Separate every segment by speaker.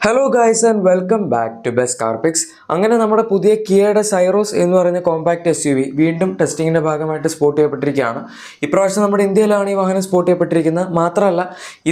Speaker 1: Hello guys and welcome back to best Carpix അങ്ങനെ നമ്മുടെ പുതിയ കിയയുടെ സൈറോസ് എന്ന് പറയുന്ന കോമ്പാക്ട് എസ് യു വി വീണ്ടും ടെസ്റ്റിങ്ങിന്റെ ഭാഗമായിട്ട് സ്പോട്ട് ചെയ്യപ്പെട്ടിരിക്കുകയാണ്. ഇപ്രാവശ്യം നമ്മുടെ ഇന്ത്യയിലാണ് ഈ വാഹനം സ്പോട്ട് ചെയ്യപ്പെട്ടിരിക്കുന്നത്. മാത്രമല്ല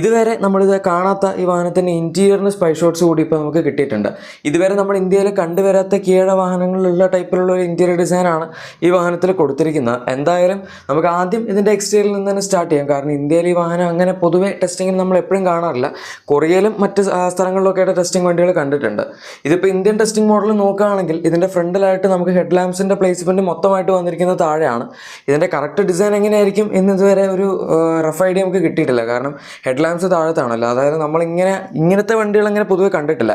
Speaker 1: ഇതുവരെ നമ്മളിത് കാണാത്ത ഈ വാഹനത്തിന്റെ ഇന്റീരിയറിന് സ്പൈ ഷോട്ട്സ് കൂടി ഇപ്പോൾ നമുക്ക് കിട്ടിയിട്ടുണ്ട്. ഇതുവരെ നമ്മൾ ഇന്ത്യയിൽ കണ്ടുവരാത്ത കിയയുടെ വാഹനങ്ങളിലുള്ള ടൈപ്പിലുള്ള ഒരു ഇന്റീരിയർ ഡിസൈനാണ് ഈ വാഹനത്തിൽ കൊടുത്തിരിക്കുന്നത്. എന്തായാലും നമുക്ക് ആദ്യം ഇതിന്റെ എക്സ്റ്റീരിയറിൽ നിന്ന് തന്നെ സ്റ്റാർട്ട് ചെയ്യാം. കാരണം ഇന്ത്യയിൽ ഈ വാഹനം അങ്ങനെ പൊതുവേ ടെസ്റ്റിങ്ങിന് നമ്മൾ എപ്പോഴും കാണാറില്ല. കൊറിയയിലും മറ്റ് സ്ഥലങ്ങളിലൊക്കെ ടെസ്റ്റിംഗ് വണ്ടികൾ കണ്ടിട്ടുണ്ട്. ഇതിപ്പോൾ ഇന്ത്യൻ ടെസ്റ്റിംഗ് മോഡൽ നോക്കുകയാണെങ്കിൽ ഇതിന്റെ ഫ്രണ്ടിലായിട്ട് നമുക്ക് ഹെഡ് ലാമ്പ്സിന്റെ പ്ലേസ്മെന്റ് മൊത്തമായിട്ട് വന്നിരിക്കുന്നത് താഴെയാണ്. ഇതിന്റെ കറക്റ്റ് ഡിസൈൻ എങ്ങനെയായിരിക്കും എന്ന് ഇതുവരെ ഒരു റഫ് ഐഡിയ നമുക്ക് കിട്ടിയിട്ടില്ല. കാരണം ഹെഡ് ലാമ്പ്സ് താഴത്താണല്ലോ. അതായത് നമ്മളിങ്ങനെ ഇങ്ങനത്തെ വണ്ടികൾ അങ്ങനെ പൊതുവെ കണ്ടിട്ടില്ല.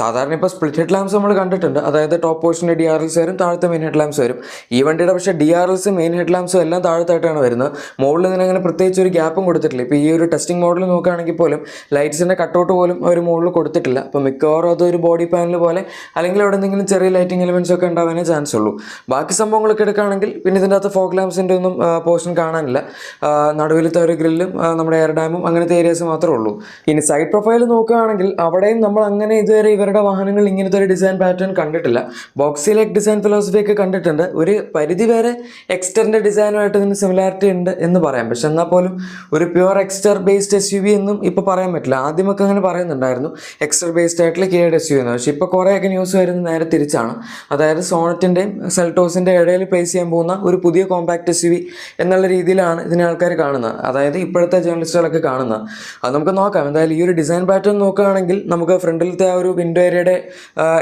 Speaker 1: സാധാരണ ഇപ്പോൾ സ്പ്ലിറ്റ് ഹെഡ് നമ്മൾ കണ്ടിട്ടുണ്ട്. അതായത് ടോപ്പ് പോർഷന്റെ ഡി ആർ എൽസ് വരും താഴത്തെ മെയിൻ ഹെഡ് ലാമ്പ്സ് വരും. ഈ വണ്ടിയുടെ പക്ഷേ D R Ls main head എല്ലാം താഴത്തായിട്ടാണ് വരുന്നത്. മുകളിൽ ഇതിന് അങ്ങനെ പ്രത്യേകിച്ച് ഒരു ഗ്യാപ്പും കൊടുത്തിട്ടില്ല. ഇപ്പോൾ ഈ ഒരു ടെസ്റ്റിംഗ് മോഡൽ നോക്കുകയാണെങ്കിൽ പോലും ലൈറ്റ്സിന്റെ കട്ടൗട്ട് പോലും അവർ മുകളിൽ കൊടുത്തിട്ടില്ല. അപ്പോൾ മിക്കവാറും അതൊരു ബോഡി പാനൽ പോലെ അല്ലെങ്കിൽ അവിടെ എന്തെങ്കിലും ചെറിയ ലൈറ്റിംഗ് എലിമെന്റ്സ് ഒക്കെ ഉണ്ടാവാനേ ചാൻസ് ഉള്ളൂ. ബാക്കി സംഭവങ്ങളൊക്കെ എടുക്കുകയാണെങ്കിൽ പിന്നെ ഇതിന്റെ അകത്ത് ഫോഗ് ലാമ്പ്സിന്റെ ഒന്നും പോർഷൻ കാണാനില്ല. നടുവിലത്തെ ഒരു ഗ്രില്ലും നമ്മുടെ എയർ ഡാമും അങ്ങനത്തെ ഏരിയാസ് മാത്രമേ ഉള്ളൂ. ഇനി സൈഡ് പ്രൊഫൈൽ നോക്കുകയാണെങ്കിൽ അവിടെയും നമ്മൾ അങ്ങനെ ഇതുവരെ ഇവരുടെ വാഹനങ്ങൾ ഇങ്ങനത്തെ ഒരു ഡിസൈൻ പാറ്റേൺ കണ്ടിട്ടില്ല. ബോക്സിലേക്ക് ഡിസൈൻ ഫിലോസഫി ഒക്കെ കണ്ടിട്ടുണ്ട്. ഒരു പരിധി വരെ എക്സ്റ്ററിന്റെ ഡിസൈനുമായിട്ട് ഇതിന് സിമിലാരിറ്റി ഉണ്ട് എന്ന് പറയാം. പക്ഷെ എന്നാൽ പോലും ഒരു pure Exter based S U V എന്നും ഇപ്പോൾ പറയാൻ പറ്റില്ല. ആദ്യമൊക്കെ അങ്ങനെ പറയുന്നുണ്ടായിരുന്നു. എക്സ്റ്റർ ബേസ്ഡ് ആയിട്ടുള്ള എസ് യു എന്ന് പക്ഷേ ഇപ്പോൾ കുറേയൊക്കെ ന്യൂസ് വരുന്നത് നേരെ തിരിച്ചാണ്. അതായത് സോണറ്റിന്റെയും സെൽട്ടോസിന്റെ ഇടയിൽ പ്ലേസ് ചെയ്യാൻ പോകുന്ന ഒരു പുതിയ കോമ്പാക്ട് എസ് യു വി എന്നുള്ള രീതിയിലാണ് ഇതിനെ ആൾക്കാർ കാണുന്നത്. അതായത് ഇപ്പോഴത്തെ ജേർണലിസ്റ്റുകളൊക്കെ കാണുന്നത്. അത് നമുക്ക് നോക്കാം. എന്തായാലും ഈ ഒരു ഡിസൈൻ പാറ്റേൺ നോക്കുകയാണെങ്കിൽ നമുക്ക് ഫ്രണ്ടിലത്തെ ആ ഒരു വിൻഡോ ഏരിയയുടെ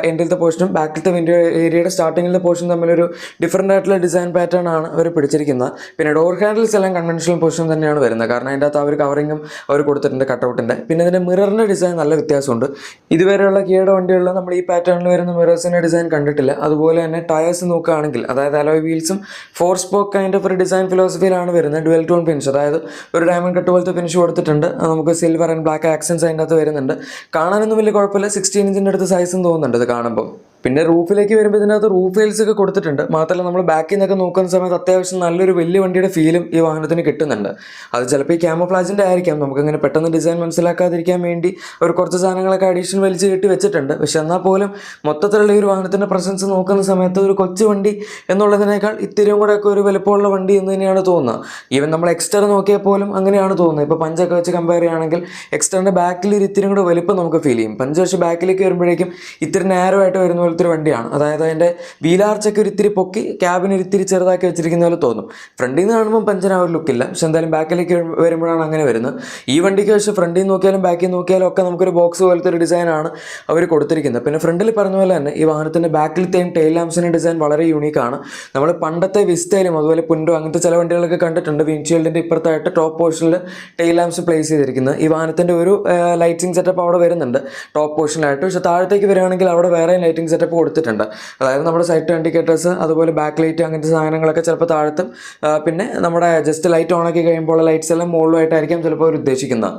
Speaker 1: എൻഡിലത്തെ പോർഷനും ബാക്കിലത്തെ വിൻഡോ ഏരിയയുടെ സ്റ്റാർട്ടിങ്ങിലെ പോർഷൻ തമ്മിലൊരു ഡിഫറെന്റ് ആയിട്ടുള്ള ഡിസൈൻ പാറ്റേൺ ആണ് അവർ പിടിച്ചിരിക്കുന്നത്. പിന്നെ ഡോർ ഹാൻഡിൽസ് എല്ലാം കൺവെൻഷണൽ പോർഷൻ തന്നെയാണ് വരുന്നത്. കാരണം അതിന്റെ അകത്ത് അവർ കവറിങ്ങും അവർ കൊടുത്തിട്ടുണ്ട് കട്ടൗട്ടിന്റെ പിന്നെ ഇതിന്റെ മിററിന്റെ ഡിസൈൻ നല്ല വ്യത്യാസമുണ്ട്. ഇതുവരെയുള്ള കിയയുടെ വണ്ടികളിൽ നമ്മൾ ഈ പാറ്റേണിൽ വരുന്ന മിറേഴ്സിന്റെ ഡിസൈൻ കണ്ടിട്ടില്ല. അതുപോലെ തന്നെ ടയേഴ്സ് നോക്കുകയാണെങ്കിൽ അതായത് അലോയ് വീൽസും ഫോർ സ്പോക്ക് കൈൻഡ് ഓഫ് ഒരു ഡിസൈൻ ഫിലോസഫിയിലാണ് വരുന്നത്. ഡുവൽ ടോൺ ഫിനിഷ് അതായത് ഒരു ഡയമണ്ട് കട്ട് പോലത്തെ ഫിനിഷ് കൊടുത്തിട്ടുണ്ട്. നമുക്ക് സിൽവർ ആൻഡ് ബ്ലാക്ക് ആക്സൻസ് അതിന്റെ അകത്ത് വരുന്നുണ്ട്. കാണാനൊന്നും വലിയ കുഴപ്പമില്ല. സിക്സ്റ്റീൻ ഇഞ്ചിന്റെ അടുത്ത് സൈസും തോന്നുന്നുണ്ട് ഇത് കാണുമ്പോൾ പിന്നെ റൂഫിലേക്ക് വരുമ്പോൾ ഇതിനകത്ത് റൂഫ് വെയിൽസ് ഒക്കെ കൊടുത്തിട്ടുണ്ട്. മാത്രമല്ല നമ്മൾ ബാക്കിൽ നിന്നൊക്കെ നോക്കുന്ന സമയത്ത് അത്യാവശ്യം നല്ലൊരു വലിയ വണ്ടിയുടെ ഫീലും ഈ വാഹനത്തിന് കിട്ടുന്നുണ്ട്. അത് ചിലപ്പോൾ ഈ ക്യാമോഫ്ലാജിന്റെ ആയിരിക്കാം. നമുക്കങ്ങനെ പെട്ടെന്ന് ഡിസൈൻ മനസ്സിലാക്കാതിരിക്കാൻ വേണ്ടി ഒരു കുറച്ച് സാധനങ്ങളൊക്കെ അഡീഷൻ വലിച്ച് കെട്ടി വെച്ചിട്ടുണ്ട്. പക്ഷെ എന്നാൽ പോലും മൊത്തത്തിലുള്ള ഈ ഒരു വാഹനത്തിന്റെ പ്രസൻസ് നോക്കുന്ന സമയത്ത് ഒരു കൊച്ചു വണ്ടി എന്നുള്ളതിനേക്കാൾ ഇത്തിരിയും കൂടെ ഒക്കെ ഒരു വലുപ്പമുള്ള വണ്ടി എന്ന് തന്നെയാണ് തോന്നുന്നത്. ഈവൻ നമ്മൾ എക്സ്റ്റർ നോക്കിയാൽ പോലും അങ്ങനെയാണ് തോന്നുന്നത്. ഇപ്പോൾ പഞ്ചൊക്കെ വെച്ച് കമ്പയർ ചെയ്യുകയാണെങ്കിൽ എക്സ്റ്ററിന്റെ ബാക്കിൽ ഒരു ഇത്തിരിയും കൂടെ വലുപ്പം നമുക്ക് ഫീൽ ചെയ്യും. പഞ്ച് വെച്ച് ബാക്കിലേക്ക് വരുമ്പോഴേക്കും ഇത്തിരി നാരോ ആയിട്ട് വരുന്ന പോലത്തെ ഒരു വണ്ടിയാണ്. അതായത് അതിന്റെ വീലാർച്ചൊക്കെ ഒരു ഇത്തിരി പൊക്കി ക്യാബിന് ഒരു ഇത്തിരി ചെറുതാക്കി വെച്ചിരിക്കുന്ന പോലെ തോന്നും. ഫ്രണ്ടിൽ നിന്ന് കാണുമ്പോൾ പഞ്ചന ഒരു ലുക്കില്ല പക്ഷെ എന്തായാലും ബാക്കിലേക്ക് വരുമ്പോഴാണ് അങ്ങനെ വരുന്നത്. ഈ വണ്ടിക്ക് പക്ഷേ ഫ്രണ്ടിൽ നോക്കിയാലും ബാക്കിൽ നോക്കിയാലും ഒക്കെ നമുക്കൊരു ബോക്സ് പോലത്തെ ഒരു ഡിസൈനാണ് അവർ കൊടുത്തിരിക്കുന്നത്. പിന്നെ ഫ്രണ്ടിൽ പറഞ്ഞ പോലെ തന്നെ ഈ വാഹനത്തിന്റെ ബാക്കിലത്തെയും ടെയിൽ ലാംപ്സിന്റെ ഡിസൈൻ വളരെ യൂണിക്കാണ് നമ്മൾ പണ്ടത്തെ വിസ്റ്റയിലും അതുപോലെ പുൻഡോ അങ്ങനത്തെ ചില വണ്ടികളൊക്കെ കണ്ടിട്ടുണ്ട്. വിൻഷീൽഡിന്റെ ഇപ്പുറത്തായിട്ട് ടോപ്പ് പോർഷനിൽ ടെയിൽ ലാംപ്സ് പ്ലേസ് ചെയ്തിരിക്കുന്നത്. ഈ വാഹനത്തിന്റെ ഒരു ലൈറ്റിംഗ് സെറ്റപ്പ് അവിടെ വരുന്നുണ്ട്. ടോപ്പ് പോർഷനിലായിട്ട് പക്ഷേ താഴത്തേക്ക് വരികയാണെങ്കിൽ അവിടെ വേറെ ലൈറ്റിംഗ് സെറ്റപ്പ് കൊടുത്തിട്ടുണ്ട്. അതായത് നമ്മുടെ സൈറ്റ് ഇൻഡിക്കേറ്റേഴ്സ് അതുപോലെ ബാക്ക് ലൈറ്റ് അങ്ങനത്തെ സാധനങ്ങളൊക്കെ ചിലപ്പോൾ താഴത്തും പിന്നെ നമ്മുടെ ജസ്റ്റ് ലൈറ്റ് ഓൺ ആക്കി കഴിയുമ്പോൾ ലൈറ്റ്സ് എല്ലാം മുകളിലുമായിട്ടായിരിക്കും ചിലപ്പോൾ അവർ ഉദ്ദേശിക്കുന്നത്.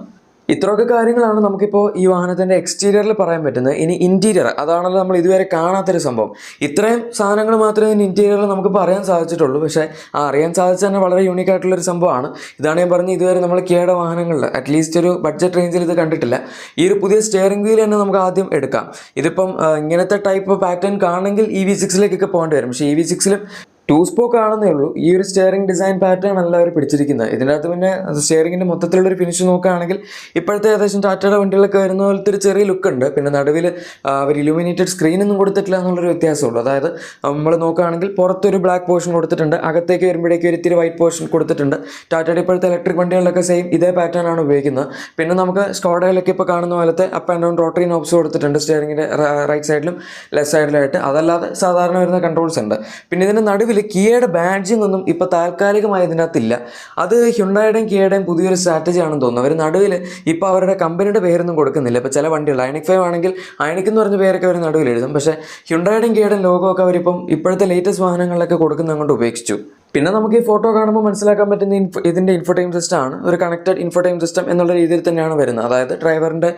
Speaker 1: ഇത്രയൊക്കെ കാര്യങ്ങളാണ് നമുക്കിപ്പോൾ ഈ വാഹനത്തിന്റെ എക്സ്റ്റീരിയറിൽ പറയാൻ പറ്റുന്നത്. ഇനി ഇന്റീരിയർ അതാണല്ലോ നമ്മൾ ഇതുവരെ കാണാത്തൊരു സംഭവം. ഇത്രയും സാധനങ്ങൾ മാത്രമേ ഇതിന്റെ ഇന്റീരിയറിൽ നമുക്ക് പറയാൻ സാധിച്ചിട്ടുള്ളൂ. പക്ഷേ ആ അറിയാൻ സാധിച്ച തന്നെ വളരെ യൂണിക് ആയിട്ടുള്ളൊരു സംഭവമാണ്. ഇതാണ് ഞാൻ പറഞ്ഞത് ഇതുവരെ നമ്മൾ കേട വാഹനങ്ങളിൽ അറ്റ്ലീസ്റ്റ് ഒരു ബഡ്ജറ്റ് റേഞ്ചിൽ ഇത് കണ്ടിട്ടില്ല. ഈ ഒരു പുതിയ സ്റ്റിയറിംഗ് വീൽ തന്നെ നമുക്ക് ആദ്യം എടുക്കാം. ഇതിപ്പം ഇങ്ങനത്തെ ടൈപ്പ് പാറ്റേൺ കാണണമെങ്കിൽ ഇ വി സിക്സിലേക്കൊക്കെ പോകേണ്ടി വരും. പക്ഷേ ഇ വി സിക്സിലും ടൂ സ്പോക്ക് ആണെന്നേ ഉള്ളൂ. ഈ ഒരു സ്റ്റിയറിംഗ് ഡിസൈൻ പാറ്റേൺ അല്ല അവർ പിടിച്ചിരിക്കുന്നത്. ഇതിന്റെ അകത്ത് പിന്നെ സ്റ്റിയറിംഗിന്റെ മൊത്തത്തിലുള്ളൊരു ഫിനിഷ് നോക്കുകയാണെങ്കിൽ ഇപ്പോഴത്തെ ഏകദേശം ടാറ്റയുടെ വണ്ടികളൊക്കെ വരുന്ന പോലത്തെ ഒരു ചെറിയ ലുക്ക് ഉണ്ട്. പിന്നെ നടുവിൽ അവർ ഇലുമിനേറ്റഡ് സ്ക്രീനൊന്നും കൊടുത്തിട്ടില്ല എന്നുള്ളൊരു വ്യത്യാസമുള്ളൂ. അതായത് നമ്മൾ നോക്കുകയാണെങ്കിൽ പുറത്തൊരു ബ്ലാക്ക് പോർഷൻ കൊടുത്തിട്ടുണ്ട്. അകത്തേക്ക് വരുമ്പോഴേക്കും ഒരു ഇത്തിരി വൈറ്റ് പോർഷൻ കൊടുത്തിട്ടുണ്ട്. ടാറ്റയുടെ ഇപ്പോഴത്തെ ഇലക്ട്രിക് വണ്ടികളിലൊക്കെ സെയിം ഇതേ പാറ്റേൺ ആണ് ഉപയോഗിക്കുന്നത്. പിന്നെ നമുക്ക് സ്കോഡയിലൊക്കെ ഇപ്പോൾ കാണുന്ന പോലത്തെ up and down rotary knobs കൊടുത്തിട്ടുണ്ട് സ്റ്റിയറിംഗിന്റെ റൈറ്റ് സൈഡിലും ലെഫ്റ്റ് സൈഡിലായിട്ട് അതല്ലാതെ സാധാരണ വരുന്ന കൺട്രോൾസ് ഉണ്ട്. പിന്നെ ഇതിന്റെ നടുവിൽ കിയയുടെ ബാഡ്ജിംഗ് ഒന്നും ഇപ്പോൾ താൽക്കാലികമായി ഇതിനകത്തില്ല. അത് ഹ്യുണ്ടായുടെയും കിയയുടെയും പുതിയൊരു സ്ട്രാറ്റജി ആണെന്ന് തോന്നുന്നു. അവർ നടുവിൽ ഇപ്പോൾ അവരുടെ കമ്പനിയുടെ പേരൊന്നും കൊടുക്കുന്നില്ല. ഇപ്പോൾ ചില വണ്ടികൾ ഐനിക് ഫൈവ് ആണെങ്കിൽ ഐനിക് എന്ന് പറഞ്ഞ പേരൊക്കെ അവർ നടുവിൽ എഴുതും. പക്ഷേ ഹ്യുണ്ടായുടെയും കിയയുടെയും ലോഗോ ഒക്കെ അവരിപ്പം ഇപ്പോഴത്തെ ലേറ്റസ്റ്റ് വാഹനങ്ങളിലൊക്കെ കൊടുക്കുന്നത് അങ്ങോട്ട് ഉപേക്ഷിച്ചു. പിന്നെ നമുക്ക് ഈ ഫോട്ടോ കാണുമ്പോൾ മനസ്സിലാക്കാൻ പറ്റുന്ന ഇൻഫോ ഇതിന്റെ ഇൻഫോടൈം സിസ്റ്റം ആണ്. ഒരു കണക്റ്റഡ് ഇൻഫോടൈം സിസ്റ്റം എന്നുള്ള രീതിയിൽ തന്നെയാണ് വരുന്നത്. അതായത് ഡ്രൈവറിന്റെ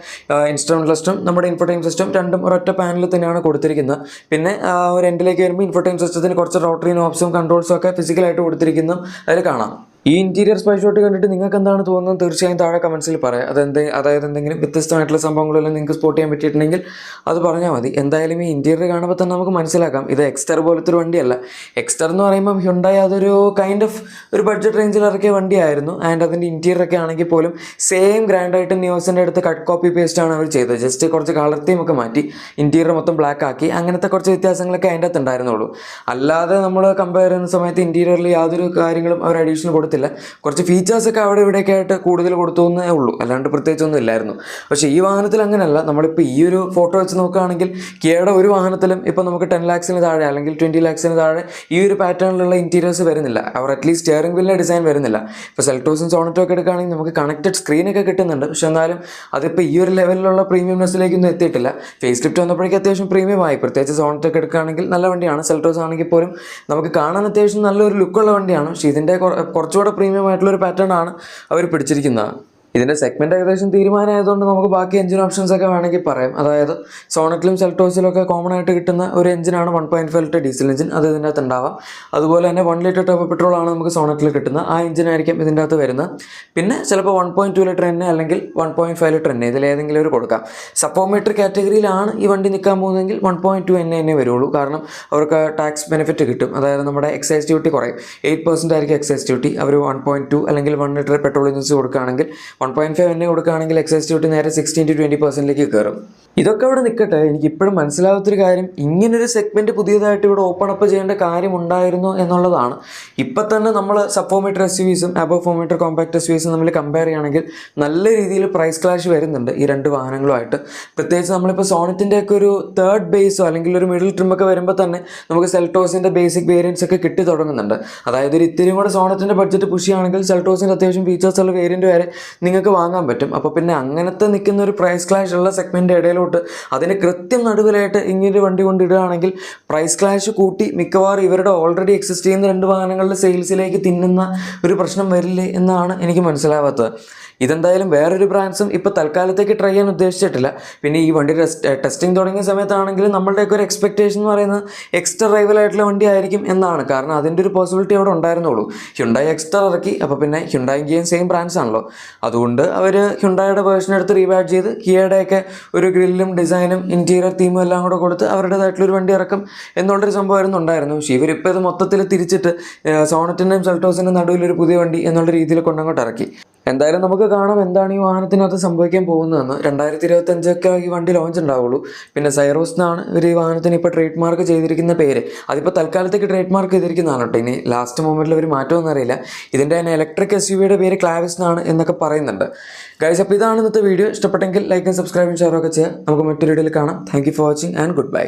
Speaker 1: ഇൻസ്ട്രുമെന്റ് സിസ്റ്റം നമ്മുടെ ഇൻഫോടൈം സിസ്റ്റം രണ്ടും ഒരൊറ്റ പാനലിൽ തന്നെയാണ് കൊടുത്തിരിക്കുന്നത്. പിന്നെ ഒരു എൻഡിലേക്ക് വരുമ്പോൾ ഇൻഫോടൈം സിസ്റ്റത്തിന് കുറച്ച് റോട്ടറി നോബ്സും കൺട്രോൾസും ഒക്കെ ഫിസിക്കലായിട്ട് കൊടുത്തിരിക്കുന്നു. അതിൽ കാണാം. ഈ ഇന്റീരിയർ സ്പൈസ് ഷോട്ട് കണ്ടിട്ട് നിങ്ങൾക്ക് എന്താണ് തോന്നുന്നത്? തീർച്ചയായും താഴെ കമൻസിൽ പറയാം. അതെന്ത് അതായത് എന്തെങ്കിലും വ്യത്യസ്തമായിട്ടുള്ള സംഭവങ്ങളെല്ലാം നിങ്ങൾക്ക് സ്പോട്ട് ചെയ്യാൻ പറ്റിയിട്ടുണ്ടെങ്കിൽ അത് പറഞ്ഞാൽ മതി. എന്തായാലും ഈ ഇന്റീരിയർ കാണുമ്പോൾ തന്നെ നമുക്ക് മനസ്സിലാക്കാം. ഇത് എക്സ്റ്റർ പോലത്തെ ഒരു വണ്ടിയല്ല. എക്സ്റ്റർ എന്ന് പറയുമ്പോൾ ഹ്യുണ്ടായി അതൊരു കൈൻഡ് ഓഫ് ഒരു ബഡ്ജറ്റ് റേഞ്ചിൽ ഇറക്കിയ വണ്ടിയായിരുന്നു. ആൻഡ് അതിന്റെ ഇന്റീരിയർ ഒക്കെ ആണെങ്കിൽ പോലും സെയിം ഗ്രാൻഡായിട്ട് ന്യൂസിന്റെ അടുത്ത് കട്ട് കോപ്പി പേസ്റ്റ് ആണ് അവർ ചെയ്തത്. ജസ്റ്റ് കുറച്ച് കളർ തീം ഒക്കെ മാറ്റി ഇന്റീരിയർ മൊത്തം ബ്ലാക്ക് ആക്കി. അങ്ങനത്തെ കുറച്ച് വ്യത്യാസങ്ങളൊക്കെ അതിന്റെ അകത്ത് ഉണ്ടായിരുന്നുള്ളൂ. അല്ലാതെ നമ്മൾ കമ്പയർ ചെയ്യുന്ന സമയത്ത് ഇന്റീരിയറിൽ യാതൊരു കാര്യങ്ങളും അവർ അഡീഷണൽ കൊടുത്തില്ല കുറച്ച് ഫീച്ചേഴ്സൊക്കെ അവിടെ ഇവിടെയൊക്കെ ആയിട്ട് കൂടുതൽ കൊടുത്തു എന്നേ ഉള്ളൂ. അല്ലാണ്ട് പ്രത്യേകിച്ചൊന്നും ഇല്ലായിരുന്നു. പക്ഷേ ഈ വാഹനത്തിൽ അങ്ങനെയല്ല. നമ്മളിപ്പോൾ ഈ ഒരു ഫോട്ടോ വെച്ച് നോക്കുകയാണെങ്കിൽ കിയയുടെ ഒരു വാഹനത്തിലും ഇപ്പോൾ നമുക്ക് ടെൻ ലാക്സിന് താഴെ അല്ലെങ്കിൽ ട്വന്റി ലാക്സിന് താഴെ ഈ ഒരു പാറ്റേണിലുള്ള ഇന്റീരിയേഴ്സ് വരുന്നില്ല. അവർ അറ്റ്ലീസ്റ്റ് സ്റ്റിയറിംഗ് വീലിന്റെ ഡിസൈൻ വരുന്നില്ല. ഇപ്പോൾ സെൽറ്റോസും സോണറ്റും ഒക്കെ എടുക്കുകയാണെങ്കിൽ നമുക്ക് കണക്റ്റഡ് സ്ക്രീനൊക്കെ കിട്ടുന്നുണ്ട്. പക്ഷെ എന്നാലും അതിപ്പോൾ ഈ ഒരു ലെവലിലുള്ള പ്രീമിയംനെസ്സിലേക്കൊന്നും എത്തിയിട്ടില്ല. ഫേസ് ലിഫ്റ്റ് വന്നപ്പോഴേക്കും അത്യാവശ്യം പ്രീമിയം ആയി. പ്രത്യേകിച്ച് സോണറ്റോ ഒക്കെ എടുക്കുകയാണെങ്കിൽ നല്ല വണ്ടിയാണ്. സെൽറ്റോസ് ആണെങ്കിൽ പോലും നമുക്ക് കാണാൻ അത്യാവശ്യം നല്ലൊരു ലുക്കുള്ള വണ്ടിയാണ്. പക്ഷേ ഇതിന്റെ കുറ- കുറച്ചുകൂടെ പ്രീമിയം ആയിട്ടുള്ള ഒരു പാറ്റേൺ ആണ് അവർ പിടിച്ചിരിക്കുന്നത്. ഇതിന്റെ സെഗ്മെന്റ് ഏകദേശം തീരുമാനമായതുകൊണ്ട് നമുക്ക് ബാക്കി എഞ്ചിൻ ഓപ്ഷൻസ് ഒക്കെ വേണമെങ്കിൽ പറയാം. അതായത് സോണറ്റിലും സെൽറ്റോസിലും ഒക്കെ കോമൺ ആയിട്ട് കിട്ടുന്ന ഒരു എഞ്ചിനാണ് one point five litre diesel engine അത് ഇതിന്റെ അകത്ത് ഉണ്ടാവാം. അതുപോലെ തന്നെ വൺ ലിറ്റർ ടോപ്പ് പെട്രോൾ ആണ് നമുക്ക് സോണറ്റിൽ കിട്ടുന്നത്. ആ എഞ്ചിനായിരിക്കും ഇതിന്റെ അകത്ത് വരുന്നത്. പിന്നെ ചിലപ്പോൾ വൺ പോയിന്റ് ടു ലിറ്റർ എന്നെ അല്ലെങ്കിൽ വൺ പോയിന്റ് ഫൈവ് ലിറ്റർ എന്നെ ഇതിലേതെങ്കിലും ഒരു കൊടുക്കാം. സപ്പോമീറ്റർ കാറ്റഗറിയിലാണ് ഈ വണ്ടി നിൽക്കാൻ പോകുന്നതെങ്കിൽ വൺ പോയിന്റ് ടു എന്നെ തന്നെ വരുള്ളൂ. കാരണം അവർക്ക് ടാക്സ് ബെനിഫിറ്റ് കിട്ടും. അതായത് നമ്മുടെ എക്സൈസ് ഡ്യൂട്ടി കുറയും. എയ്റ്റ് പെർസെന്റ് ആയിരിക്കും എക്സൈസ് ഡ്യൂട്ടി അവർ വൺ പോയിന്റ് ടു അല്ലെങ്കിൽ വൺ ലിറ്റർ പെട്രോൾ എഞ്ചിൻസ് കൊടുക്കുകയാണെങ്കിൽ പോയിന്റ് ഫൈവ് എന്നെ കൊടുക്കുകയാണെങ്കിൽ എക്സൈസ് ഡ്യൂട്ടി നേരെ സിക്സ്റ്റീൻ ടു ട്വന്റി പെർസെന്റിലേക്ക് കയറും. ഇതൊക്കെ ഇവിടെ നിൽക്കട്ടെ എനിക്ക് ഇപ്പോഴും മനസ്സിലാവാത്തൊരു കാര്യം ഇങ്ങനൊരു സെഗ്മെന്റ് പുതിയതായിട്ട് ഇവിടെ ഓപ്പൺ അപ്പ് ചെയ്യേണ്ട കാര്യം ഉണ്ടായിരുന്നു എന്നുള്ളതാണ്. ഇപ്പം തന്നെ നമ്മൾ സപ്പോമീറ്റർ എസ് യുസും അബോ ഫോമീറ്റർ കോമ്പാക്ട് എസ് യുസും തമ്മിൽ കമ്പയർ ചെയ്യുകയാണെങ്കിൽ നല്ല രീതിയിൽ പ്രൈസ് ക്ലാഷ് വരുന്നുണ്ട് ഈ രണ്ട് വാഹനങ്ങളുമായിട്ട്. പ്രത്യേകിച്ച് നമ്മളിപ്പോൾ സോണറ്റിന്റെ ഒക്കെ ഒരു തേർഡ് ബേസോ അല്ലെങ്കിൽ ഒരു മിഡിൽ ട്രിമൊക്കെ വരുമ്പോൾ തന്നെ നമുക്ക് സെൽട്ടോസിന്റെ ബേസിക് വേരിയൻസ് ഒക്കെ കിട്ടി തുടങ്ങുന്നുണ്ട്. അതായത് ഒരു ഇത്തിരി കൂടെ സോണറ്റിന്റെ ബഡ്ജറ്റ് പുഷ് ചെയ്യുകയാണെങ്കിൽ സെൽട്ടോസിന്റെ അത്യാവശ്യം ഫീച്ചേഴ്സ് ഉള്ള വേരിയന്റ് വരെ നിങ്ങൾക്ക് വാങ്ങാൻ പറ്റും. അപ്പോൾ പിന്നെ അങ്ങനത്തെ നിൽക്കുന്ന ഒരു പ്രൈസ് ക്ലാഷ് ഉള്ള സെഗ്മെന്റ് ഇടയിലോട്ട് അതിന് കൃത്യം നടുവിലായിട്ട് ഇങ്ങനൊരു വണ്ടി കൊണ്ടിടുകയാണെങ്കിൽ പ്രൈസ് ക്ലാഷ് കൂട്ടി മിക്കവാറും ഇവരുടെ ഓൾറെഡി എക്സിസ്റ്റ് ചെയ്യുന്ന രണ്ട് വാഹനങ്ങളുടെ സെയിൽസിലേക്ക് തിന്നുന്ന ഒരു പ്രശ്നം വരില്ലേ എന്നാണ് എനിക്ക് മനസ്സിലാവാത്തത്. ഇതെന്തായാലും വേറൊരു ബ്രാൻഡ്സും ഇപ്പോൾ തൽക്കാലത്തേക്ക് ട്രൈ ചെയ്യാൻ ഉദ്ദേശിച്ചിട്ടില്ല. പിന്നെ ഈ വണ്ടി ടെസ്റ്റിംഗ് തുടങ്ങിയ സമയത്താണെങ്കിലും നമ്മളുടെയൊക്കെ ഒരു എക്സ്പെക്റ്റേഷൻ എന്ന് പറയുന്നത് എക്സ്ട്രാ റൈവൽ ആയിട്ടുള്ള വണ്ടി ആയിരിക്കും എന്നാണ്. കാരണം അതിന്റെ ഒരു പോസിബിലിറ്റി അവിടെ ഉണ്ടായിരുന്നുള്ളൂ. ഹ്യുണ്ടായി എക്സ്ട്രാ ഇറക്കി അപ്പോൾ പിന്നെ ഹ്യുണ്ടായും കിയയും സെയിം ബ്രാൻഡ്സ് ആണല്ലോ. അതുകൊണ്ട് അവർ ഹ്യുണ്ടായുടെ വേർഷൻ എടുത്ത് റീവാഡ് ചെയ്ത് കിയയുടെയൊക്കെ ഒരു ഗ്രില്ലും ഡിസൈനും ഇന്റീരിയർ തീമും എല്ലാം കൂടെ കൊടുത്ത് അവരുടേതായിട്ടുള്ളൊരു വണ്ടി ഇറക്കും എന്നുള്ളൊരു സംഭവമായിരുന്നു ഉണ്ടായിരുന്നു പക്ഷേ ഇവരിപ്പോൾ ഇത് മൊത്തത്തിൽ തിരിച്ചിട്ട് സോണറ്റിന്റെയും സെൽട്ടോസിന്റെയും നടുവിലൊരു പുതിയ വണ്ടി എന്നുള്ള രീതിയിൽ കൊണ്ടങ്ങോട്ട് ഇറക്കി. എന്തായാലും നമുക്ക് കാണാം എന്താണ് ഈ വാഹനത്തിനകത്ത് സംഭവിക്കാൻ പോകുന്നതെന്ന്. രണ്ടായിരത്തി ഇരുപത്തഞ്ചൊക്കെ ഈ വണ്ടി ലോഞ്ച് ഉണ്ടാവുള്ളൂ. പിന്നെ സൈറോസ് എന്നാണ് ഒരു വാഹനത്തിന് ഇപ്പോൾ ട്രേഡ് മാർക്ക് ചെയ്തിരിക്കുന്ന പേര്. അതിപ്പോൾ തൽക്കാലത്തേക്ക് ട്രേഡ് മാർക്ക് ചെയ്തിരിക്കുന്നതാണ് കേട്ടോ. ഇനി ലാസ്റ്റ് മൊമെന്റിൽ ഒരു മാറ്റമൊന്നും അറിയില്ല. ഇതിന്റെ തന്നെ ഇലക്ട്രിക് എസ് യുവിയുടെ പേര് ക്ലാവിസ് എന്നാണ് എന്നൊക്കെ പറയുന്നുണ്ട്. ഗൈസ് അപ്പോൾ ഇതാണ് ഇന്നത്തെ വീഡിയോ ഇഷ്ടപ്പെട്ടെങ്കിൽ ലൈക്കും സബ്സ്ക്രൈബും ഷെയറും ഒക്കെ ചെയ്യുക. നമുക്ക് മറ്റൊരു വീഡിയോയിൽ കാണാം. Thank for watching and good bye